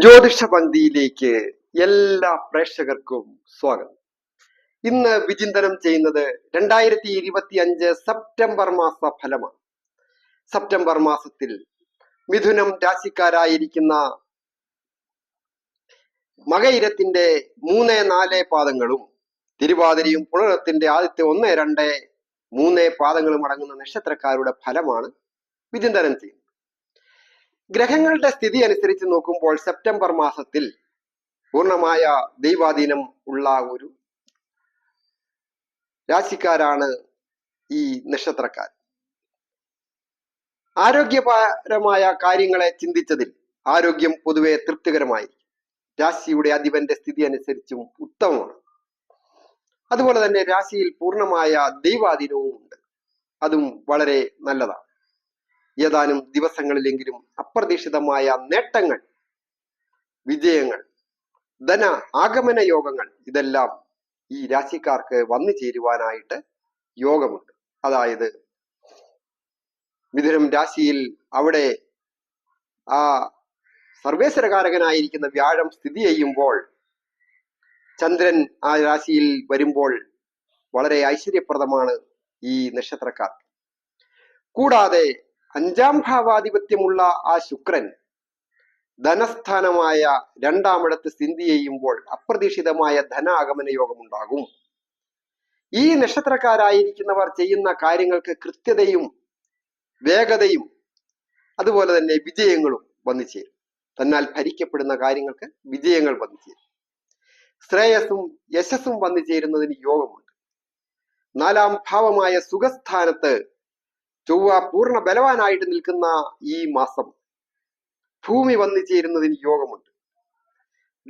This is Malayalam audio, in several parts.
ജ്യോതിഷ പന്തിയിലേക്ക് എല്ലാ പ്രേക്ഷകർക്കും സ്വാഗതം. ഇന്ന് വിചിന്തനം ചെയ്യുന്നത് രണ്ടായിരത്തി ഇരുപത്തി അഞ്ച് സെപ്റ്റംബർ മാസ ഫലമാണ്. സെപ്റ്റംബർ മാസത്തിൽ മിഥുനം രാശിക്കാരായിരിക്കുന്ന മകയിരത്തിന്റെ മൂന്ന് നാല് പാദങ്ങളും തിരുവാതിരയും പുണരത്തിന്റെ ആദ്യത്തെ ഒന്ന് രണ്ട് മൂന്ന് പാദങ്ങളും അടങ്ങുന്ന നക്ഷത്രക്കാരുടെ ഫലമാണ് വിചിന്തനം ചെയ്യുന്നത്. ഗ്രഹങ്ങളുടെ സ്ഥിതി അനുസരിച്ച് നോക്കുമ്പോൾ സെപ്റ്റംബർ മാസത്തിൽ പൂർണമായ ദൈവാധീനം ഉള്ള ഒരു രാശിക്കാരാണ് ഈ നക്ഷത്രക്കാർ. ആരോഗ്യപരമായ കാര്യങ്ങളെ ചിന്തിച്ചതിൽ ആരോഗ്യം പൊതുവെ തൃപ്തികരമായി രാശിയുടെ അധിപന്റെ സ്ഥിതി അനുസരിച്ചും ഉത്തമമാണ്. അതുപോലെ തന്നെ രാശിയിൽ പൂർണമായ ദൈവാധീനവും ഉണ്ട് അതും വളരെ നല്ലതാണ്. ഏതാനും ദിവസങ്ങളിലെങ്കിലും അപ്രതീക്ഷിതമായ നേട്ടങ്ങൾ വിജയങ്ങൾ ധന ആഗമന യോഗങ്ങൾ ഇതെല്ലാം ഈ രാശിക്കാർക്ക് വന്നു ചേരുവാനായിട്ട് യോഗമുണ്ട്. അതായത് മിഥുനം രാശിയിൽ അവിടെ ആ സർവേശ്വരകാരകനായിരിക്കുന്ന വ്യാഴം സ്ഥിതി ചെയ്യുമ്പോൾ ചന്ദ്രൻ ആ രാശിയിൽ വരുമ്പോൾ വളരെ ഐശ്വര്യപ്രദമാണ് ഈ നക്ഷത്രക്കാർ കൂടാതെ അഞ്ചാം ഭാവാധിപത്യമുള്ള ആ ശുക്രൻ ധനസ്ഥാനമായ രണ്ടാമിടത്ത് സ്ഥിതി ചെയ്യുമ്പോൾ അപ്രതീക്ഷിതമായ ധനാഗമന യോഗമുണ്ടാകും. ഈ നക്ഷത്രക്കാരായിരിക്കുന്നവർ ചെയ്യുന്ന കാര്യങ്ങൾക്ക് കൃത്യതയും വേഗതയും അതുപോലെ തന്നെ വിജയങ്ങളും വന്നു ചേരും. തന്നാൽ ഭരിക്കപ്പെടുന്ന കാര്യങ്ങൾക്ക് വിജയങ്ങൾ വന്നു ചേരും. ശ്രേയസ്സും യശസ്സും വന്നു ചേരുന്നതിന് യോഗമുണ്ട്. നാലാം ഭാവമായ സുഖസ്ഥാനത്ത് ചൊവ്വ പൂർണ ബലവാനായിട്ട് നിൽക്കുന്ന ഈ മാസം ഭൂമി വന്നു ചേരുന്നതിന് യോഗമുണ്ട്.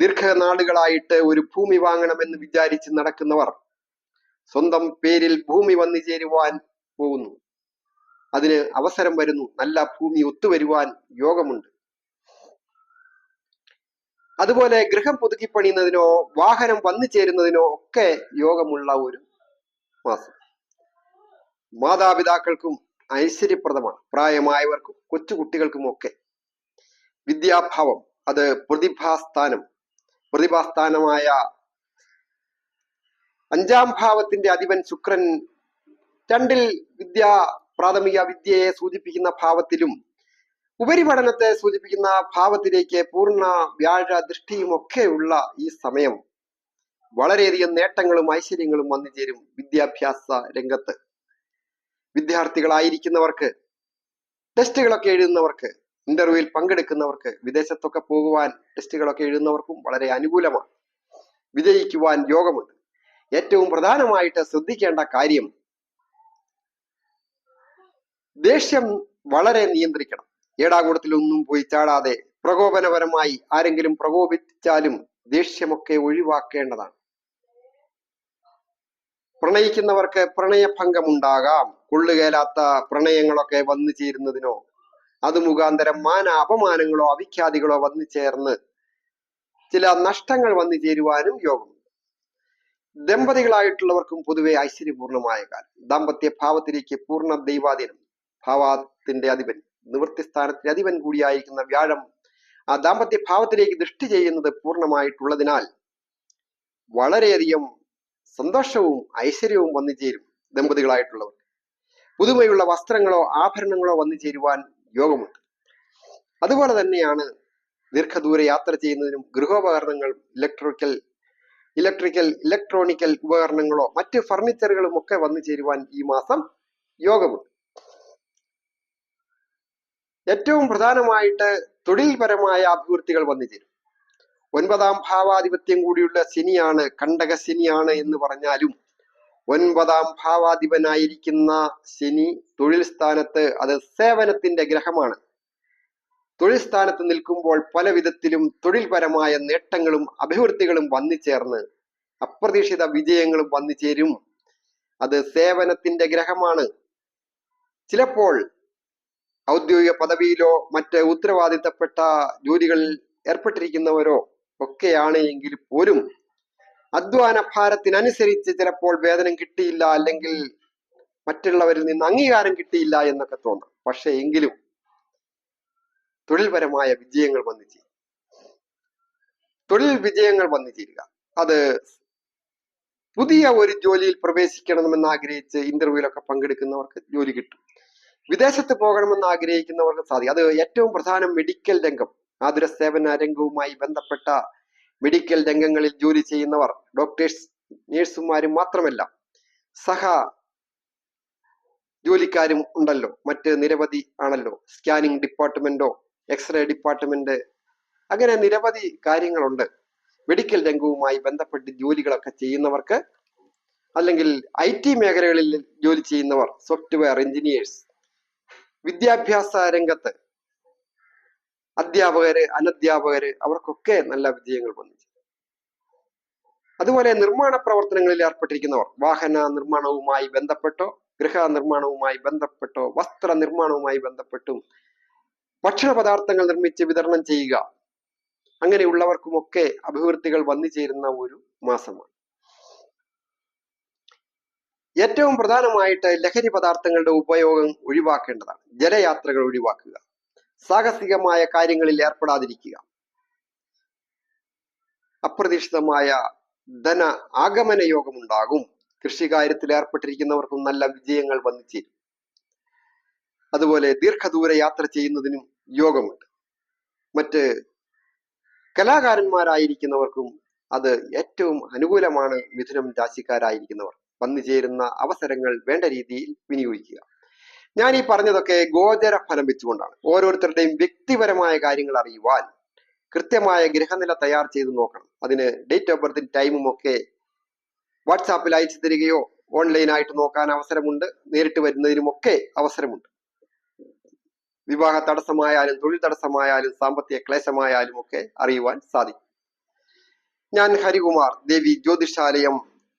ദീർഘനാളുകളായിട്ട് ഒരു ഭൂമി വാങ്ങണമെന്ന് വിചാരിച്ച് നടക്കുന്നവർ സ്വന്തം പേരിൽ ഭൂമി വന്നു ചേരുവാൻ പോകുന്നു. അതിന് അവസരം വരുന്നു. നല്ല ഭൂമി ഒത്തുവരുവാൻ യോഗമുണ്ട്. അതുപോലെ ഗൃഹം പുതുക്കി പണിയുന്നതിനോ വാഹനം വന്നു ചേരുന്നതിനോ ഒക്കെ യോഗമുള്ള ഒരു മാസം. മാതാപിതാക്കൾക്കും ഐശ്വര്യപ്രദമാണ്. പ്രായമായവർക്കും കൊച്ചുകുട്ടികൾക്കും ഒക്കെ വിദ്യാഭാവം അത് പ്രതിഭാസ്ഥാനം പ്രതിഭാസ്ഥാനമായ അഞ്ചാം ഭാവത്തിന്റെ അധിപൻ ശുക്രൻ രണ്ടിൽ വിദ്യ പ്രാഥമിക വിദ്യയെ സൂചിപ്പിക്കുന്ന ഭാവത്തിലും ഉപരിപഠനത്തെ സൂചിപ്പിക്കുന്ന ഭാവത്തിലേക്ക് പൂർണ വ്യാഴ ദൃഷ്ടിയും ഒക്കെയുള്ള ഈ സമയം. വളരെയധികം നേട്ടങ്ങളും ഐശ്വര്യങ്ങളും വന്നു ചേരും വിദ്യാഭ്യാസ രംഗത്ത്. വിദ്യാർത്ഥികളായിരിക്കുന്നവർക്ക് ടെസ്റ്റുകളൊക്കെ എഴുതുന്നവർക്ക് ഇന്റർവ്യൂവിൽ പങ്കെടുക്കുന്നവർക്ക് വിദേശത്തൊക്കെ പോകുവാൻ ടെസ്റ്റുകളൊക്കെ എഴുതുന്നവർക്കും വളരെ അനുകൂലമാണ്. വിജയിക്കുവാൻ യോഗമുണ്ട്. ഏറ്റവും പ്രധാനമായിട്ട് ശ്രദ്ധിക്കേണ്ട കാര്യം ദേഷ്യം വളരെ നിയന്ത്രിക്കണം. ഏടാകൂടത്തിലൊന്നും പോയി ചാടാതെ പ്രകോപനപരമായി ആരെങ്കിലും പ്രകോപിച്ചാലും ദേഷ്യമൊക്കെ ഒഴിവാക്കേണ്ടതാണ്. പ്രണയിക്കുന്നവർക്ക് പ്രണയഭംഗമുണ്ടാകാം. കൊള്ളുകേലാത്ത പ്രണയങ്ങളൊക്കെ വന്നു ചേരുന്നതിനോ അത് മുഖാന്തരം മാന അപമാനങ്ങളോ അവിഖ്യാതികളോ വന്നു ചേർന്ന് ചില നഷ്ടങ്ങൾ വന്നു ചേരുവാനും യോഗമുണ്ട്. ദമ്പതികളായിട്ടുള്ളവർക്കും പൊതുവെ ഐശ്വര്യപൂർണമായ കാലം. ദാമ്പത്യ ഭാവത്തിലേക്ക് പൂർണ ദൈവാധീനം. ഭാവത്തിന്റെ അധിപൻ നിവൃത്തി അധിപൻ കൂടിയായിരിക്കുന്ന വ്യാഴം ആ ദാമ്പത്യ ഭാവത്തിലേക്ക് ദൃഷ്ടി ചെയ്യുന്നത് പൂർണമായിട്ടുള്ളതിനാൽ വളരെയധികം സന്തോഷവും ഐശ്വര്യവും വന്നു ചേരും ദമ്പതികളായിട്ടുള്ളവർ പുതുമയുള്ള വസ്ത്രങ്ങളോ ആഭരണങ്ങളോ വന്നു ചേരുവാൻ യോഗമുണ്ട്. അതുപോലെ തന്നെയാണ് ദീർഘദൂര യാത്ര ചെയ്യുന്നതിനും ഗൃഹോപകരണങ്ങൾ ഇലക്ട്രിക്കൽ ഇലക്ട്രിക്കൽ ഇലക്ട്രോണിക്കൽ ഉപകരണങ്ങളോ മറ്റ് ഫർണിച്ചറുകളും ഒക്കെ വന്നു ചേരുവാൻ ഈ മാസം യോഗമുണ്ട്. ഏറ്റവും പ്രധാനമായിട്ട് തൊഴിൽപരമായ അഭിവൃദ്ധികൾ വന്നു ചേരും. ഒൻപതാം ഭാവാധിപത്യം കൂടിയുള്ള ശനിയാണ് കണ്ടക ശനിയാണ് എന്ന് പറഞ്ഞാലും ഒൻപതാം ഭാവാധിപനായിരിക്കുന്ന ശനി തൊഴിൽ സ്ഥാനത്ത് അത് സേവനത്തിന്റെ ഗ്രഹമാണ്. തൊഴിൽ സ്ഥാനത്ത് നിൽക്കുമ്പോൾ പല വിധത്തിലും തൊഴിൽപരമായ നേട്ടങ്ങളും അഭിവൃദ്ധികളും വന്നു ചേർന്ന് അപ്രതീക്ഷിത വിജയങ്ങളും വന്നു ചേരും. അത് സേവനത്തിന്റെ ഗ്രഹമാണ്. ചിലപ്പോൾ ഔദ്യോഗിക പദവിയിലോ മറ്റ് ഉത്തരവാദിത്തപ്പെട്ട ജോലികളിൽ ഏർപ്പെട്ടിരിക്കുന്നവരോ ഒക്കെയാണ് എങ്കിൽ പോലും അധ്വാന ഭാരത്തിനനുസരിച്ച് ചിലപ്പോൾ വേതനം കിട്ടിയില്ല അല്ലെങ്കിൽ മറ്റുള്ളവരിൽ നിന്ന് അംഗീകാരം കിട്ടിയില്ല എന്നൊക്കെ തോന്നും. പക്ഷെ എങ്കിലും തൊഴിൽപരമായ വിജയങ്ങൾ വന്നു ചേരും. തൊഴിൽ വിജയങ്ങൾ വന്നു ചേരുക. അത് പുതിയ ഒരു ജോലിയിൽ പ്രവേശിക്കണമെന്ന് ആഗ്രഹിച്ച് ഇന്റർവ്യൂലൊക്കെ പങ്കെടുക്കുന്നവർക്ക് ജോലി കിട്ടും. വിദേശത്ത് പോകണമെന്ന് ആഗ്രഹിക്കുന്നവർക്ക് സാധിക്കും. അത് ഏറ്റവും പ്രധാനം മെഡിക്കൽ രംഗം. ആതുര സേവന രംഗവുമായി ബന്ധപ്പെട്ട മെഡിക്കൽ രംഗങ്ങളിൽ ജോലി ചെയ്യുന്നവർ ഡോക്ടേഴ്സ് നേഴ്സുമാരും മാത്രമല്ല സഹ ജോലിക്കാരും ഉണ്ടല്ലോ. മറ്റ് നിരവധി ആണല്ലോ. സ്കാനിങ് ഡിപ്പാർട്ട്മെന്റോ എക്സ്റേ ഡിപ്പാർട്ട്മെന്റ് അങ്ങനെ നിരവധി കാര്യങ്ങളുണ്ട്. മെഡിക്കൽ രംഗവുമായി ബന്ധപ്പെട്ട് ജോലികളൊക്കെ ചെയ്യുന്നവർക്ക് അല്ലെങ്കിൽ ഐ ടി മേഖലകളിൽ ജോലി ചെയ്യുന്നവർ സോഫ്റ്റ്വെയർ എഞ്ചിനീയേഴ്സ് വിദ്യാഭ്യാസ രംഗത്ത് അധ്യാപകര് അനധ്യാപകര് അവർക്കൊക്കെ നല്ല വിജയങ്ങൾ വന്നു അതുപോലെ നിർമ്മാണ പ്രവർത്തനങ്ങളിൽ ഏർപ്പെട്ടിരിക്കുന്നവർ വാഹന നിർമ്മാണവുമായി ബന്ധപ്പെട്ടോ ഗൃഹ നിർമ്മാണവുമായി ബന്ധപ്പെട്ടോ വസ്ത്ര നിർമ്മാണവുമായി ബന്ധപ്പെട്ടും ഭക്ഷണ പദാർത്ഥങ്ങൾ നിർമ്മിച്ച് വിതരണം ചെയ്യുക അങ്ങനെയുള്ളവർക്കുമൊക്കെ അഭിവൃദ്ധികൾ വന്നു ചേരുന്ന ഒരു മാസമാണ്. ഏറ്റവും പ്രധാനമായിട്ട് ലഹരി പദാർത്ഥങ്ങളുടെ ഉപയോഗം ഒഴിവാക്കേണ്ടതാണ്. ജലയാത്രകൾ ഒഴിവാക്കുക. സാഹസികമായ കാര്യങ്ങളിൽ ഏർപ്പെടാതിരിക്കുക. അപ്രതീക്ഷിതമായ ധന ആഗമന യോഗമുണ്ടാകും. കൃഷി കാര്യത്തിൽ ഏർപ്പെട്ടിരിക്കുന്നവർക്കും നല്ല വിജയങ്ങൾ വന്നു ചേരും. അതുപോലെ ദീർഘദൂര യാത്ര ചെയ്യുന്നതിനും യോഗമുണ്ട്. മറ്റ് കലാകാരന്മാരായിരിക്കുന്നവർക്കും അത് ഏറ്റവും അനുകൂലമാണ് മിഥുനം രാശിക്കാരായിരിക്കുന്നവർ. വന്നു ചേരുന്ന അവസരങ്ങൾ വേണ്ട രീതിയിൽ വിനിയോഗിക്കുക. ഞാൻ ഈ പറഞ്ഞതൊക്കെ ഗോചര ഫലം വെച്ചുകൊണ്ടാണ്. ഓരോരുത്തരുടെയും വ്യക്തിപരമായ കാര്യങ്ങൾ അറിയുവാൻ കൃത്യമായ ഗ്രഹനില തയ്യാർ ചെയ്ത് നോക്കണം. അതിന് ഡേറ്റ് ഓഫ് ബർത്തും ടൈമും ഒക്കെ വാട്സാപ്പിൽ അയച്ചു തരികയോ ഓൺലൈനായിട്ട് നോക്കാൻ അവസരമുണ്ട്. നേരിട്ട് വരുന്നതിനുമൊക്കെ അവസരമുണ്ട്. വിവാഹ തടസ്സമായാലും തൊഴിൽ തടസ്സമായാലും സാമ്പത്തിക ക്ലേശമായാലും ഒക്കെ അറിയുവാൻ സാധിക്കും. ഞാൻ ഹരികുമാർ ദേവി ജ്യോതിഷാലയം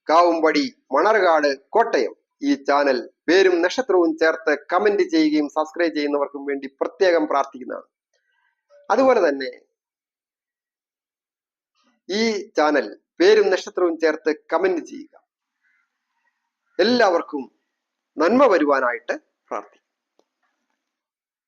കാവുംപടി മണർകാട് കോട്ടയം. ഈ ചാനൽ പേരും നക്ഷത്രവും ചേർത്ത് കമന്റ് ചെയ്യുകയും സബ്സ്ക്രൈബ് ചെയ്യുന്നവർക്കും വേണ്ടി പ്രത്യേകം പ്രാർത്ഥിക്കുന്നതാണ്. അതുപോലെ തന്നെ ഈ ചാനൽ പേരും നക്ഷത്രവും ചേർത്ത് കമന്റ് ചെയ്യുക. എല്ലാവർക്കും നന്മ വരുവാനായിട്ട് പ്രാർത്ഥിക്കും.